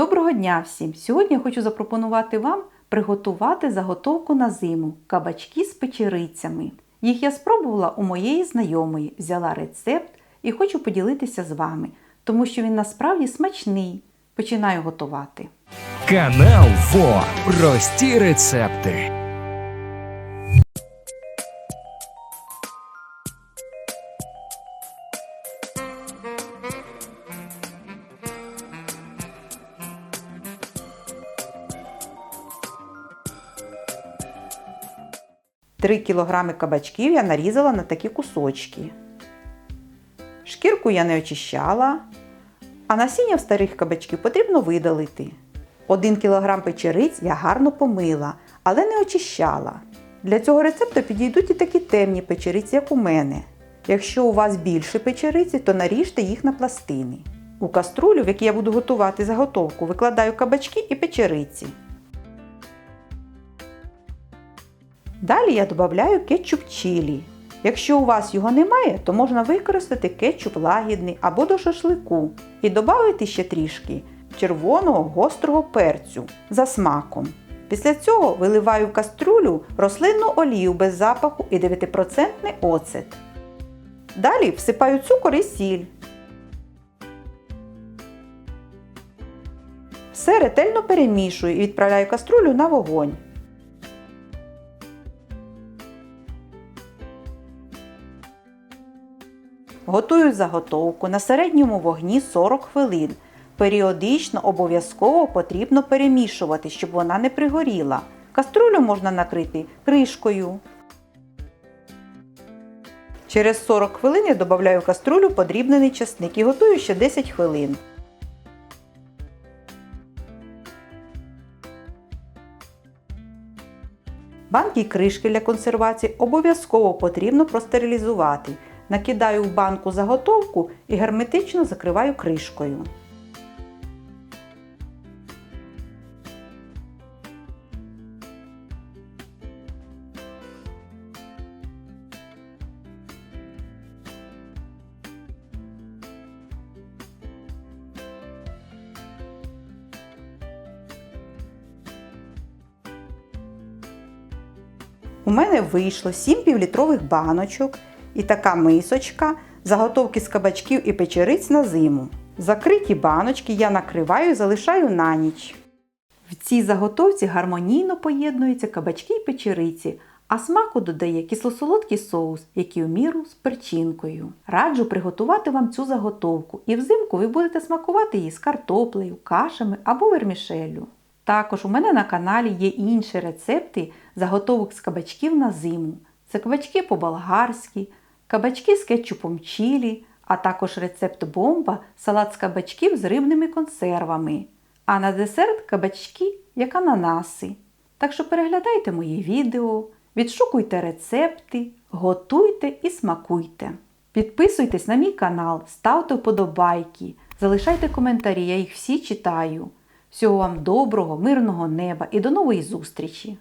Доброго дня всім! Сьогодні я хочу запропонувати вам приготувати заготовку на зиму кабачки з печерицями. Їх я спробувала у моєї знайомої, взяла рецепт і хочу поділитися з вами, тому що він насправді смачний. Починаю готувати. Канал ВО. Прості рецепти. Три кілограми кабачків я нарізала на такі кусочки. Шкірку я не очищала, а насіння в старих кабачків потрібно видалити. Один кілограм печериць я гарно помила, але не очищала. Для цього рецепту підійдуть і такі темні печериці, як у мене. Якщо у вас більше печериці, то наріжте їх на пластини. У каструлю, в якій я буду готувати заготовку, викладаю кабачки і печериці. Далі я додаю кетчуп чилі. Якщо у вас його немає, то можна використати кетчуп лагідний або до шашлику і додати ще трішки червоного гострого перцю за смаком. Після цього виливаю в каструлю рослинну олію без запаху і 9% оцет. Далі всипаю цукор і сіль. Все ретельно перемішую і відправляю каструлю на вогонь. Готую заготовку на середньому вогні 40 хвилин. Періодично обов'язково потрібно перемішувати, щоб вона не пригоріла. Каструлю можна накрити кришкою. Через 40 хвилин я додаю в каструлю подрібнений часник і готую ще 10 хвилин. Банки і кришки для консервації обов'язково потрібно простерилізувати. Накидаю в банку заготовку і герметично закриваю кришкою. У мене вийшло 7 півлітрових баночок і така мисочка заготовки з кабачків і печериць на зиму. Закриті баночки я накриваю і залишаю на ніч. В цій заготовці гармонійно поєднуються кабачки і печериці, а смаку додає кисло-солодкий соус, який у міру з перчинкою. Раджу приготувати вам цю заготовку, і взимку ви будете смакувати її з картоплею, кашами або вермішеллю. Також у мене на каналі є інші рецепти заготовок з кабачків на зиму. Це кабачки по-болгарськи, кабачки з кетчупом чилі, а також рецепт бомба, салат з кабачків з рибними консервами. А на десерт кабачки як ананаси. Так що переглядайте мої відео, відшукуйте рецепти, готуйте і смакуйте. Підписуйтесь на мій канал, ставте вподобайки, залишайте коментарі, я їх всі читаю. Всього вам доброго, мирного неба і до нової зустрічі!